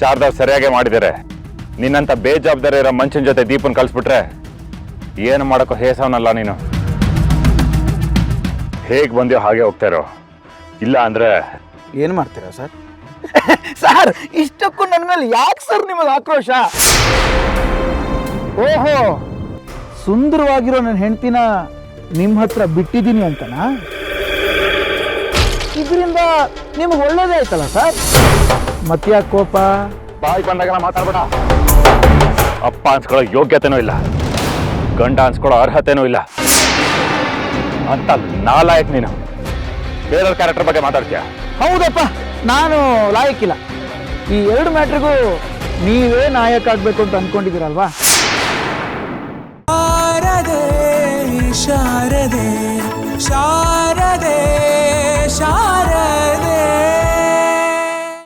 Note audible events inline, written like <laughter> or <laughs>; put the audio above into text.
ಶಾರದಾ ಸರಿಯಾಗೇ ಮಾಡಿದ್ದಾರೆ. ನಿನ್ನಂತ ಬೇಜವಾಬ್ದಾರಿ ಇರೋ ಮನುಷ್ಯನ ಜೊತೆ ದೀಪನ್ ಕಳಿಸ್ಬಿಟ್ರೆ ಏನು ಮಾಡೋಕ್ಕೋ ಹೇಸವನಲ್ಲ ನೀನು. ಹೇಗೆ ಬಂದ್ಯೋ ಹಾಗೆ ಹೋಗ್ತಾ ಇರೋ. ಇಲ್ಲ ಅಂದರೆ ಏನು ಮಾಡ್ತೀರಾ ಸರ್? <laughs> ಸರ್, ಇಷ್ಟಕ್ಕೂ ನನ್ನ ಮೇಲೆ ಯಾಕೆ ಸರ್ ನಿಮಗೆ ಆಕ್ರೋಶ? ಓಹೋ, ಸುಂದರವಾಗಿರೋ ನನ್ನ ಹೆಂಡ್ತಿನ ನಿಮ್ಮ ಹತ್ರ ಬಿಟ್ಟಿದ್ದೀನಿ ಅಂತನಾ? ಇದರಿಂದ ನಿಮ್ಗೆ ಒಳ್ಳೇದೇ ಆಯ್ತಲ್ಲ ಸರ್? ಮತ್ತ್ಯಾಕೆ ಕೋಪ? ಬಾಯಿ ಬಂದಾಗ ಮಾತಾಡ್ಬೇಡ. ಅಪ್ಪ ಅನ್ಸ್ಕೊಳ್ಳೋ ಯೋಗ್ಯತೆನೂ ಇಲ್ಲ. ಗಂಡ ಅನ್ಸ್ಕೊಳ್ಳೋ ಅರ್ಹತೆನೂ ಇಲ್ಲ. ಅಂತ ನಾಲಾಯಕ್ ನೀನು. ಬೇರೆ ಕ್ಯಾರೆಕ್ಟರ್ ಬಗ್ಗೆ ಮಾತಾಡ್ತೀಯ? ಹೌದಪ್ಪ ನಾನು ಲಾಯಕ್ಕಿಲ್ಲ ಈ ಎರಡು ಮ್ಯಾಟ್ರಿಗೂ ನೀವೇ ನಾಯಕ ಆಗ್ಬೇಕು ಅಂತ ಅನ್ಕೊಂಡಿದ್ದೀರಲ್ವಾ? ಶಾರದೆ.